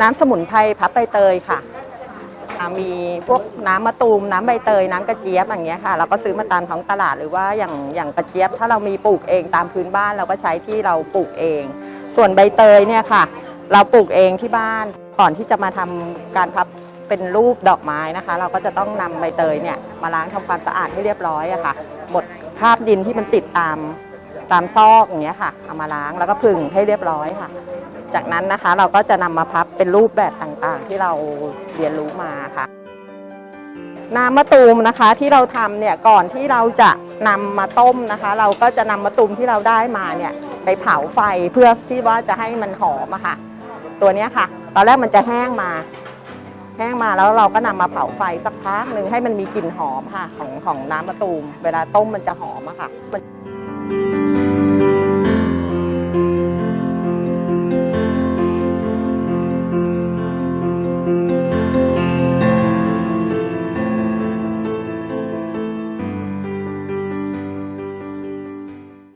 น้ำสมุนไพรพับใบเตยค่ะ มีพวกน้ำมะตูม น้ำใบเตย น้ำกระเจี๊ยบอย่างเงี้ยค่ะ เราก็ซื้อมาตามท้องตลาดหรือว่าอย่างอย่างกระเจี๊ยบ ถ้าเรามีปลูกเองตามพื้นบ้านเราก็ใช้ที่เราปลูกเอง ส่วนใบเตยเนี่ยค่ะ เราปลูกเองที่บ้านก่อนที่จะมาทำการพับ เป็นรูปดอกไม้นะคะ เราก็จะต้องนำใบเตยเนี่ยมาล้างทำความสะอาดให้เรียบร้อยอะค่ะหมดคราบดินที่มันติดตามตามซอกอย่างเงี้ยค่ะเอามาล้างแล้วก็ผึ่งให้เรียบร้อยค่ะ จากนั้นนะคะเราก็จะนำมาพับเป็นรูปแบบต่างๆ ที่เราเรียนรู้มาค่ะ น้ำมะตูมนะคะที่เราทำเนี่ยก่อนที่เราจะนำมาต้มนะคะ เราก็จะนำมะตูมที่เราได้มาเนี่ยไปเผาไฟเพื่อที่ว่าจะให้มันหอมอะค่ะ ตัวเนี้ยค่ะ ตอนแรกมันจะแห้งมา แห้งมาแล้วเราก็นำมาเผาไฟสักพักหนึ่งให้มันมีกลิ่นหอมค่ะ ของของน้ำมะตูม เวลาต้มมันจะหอมอะค่ะ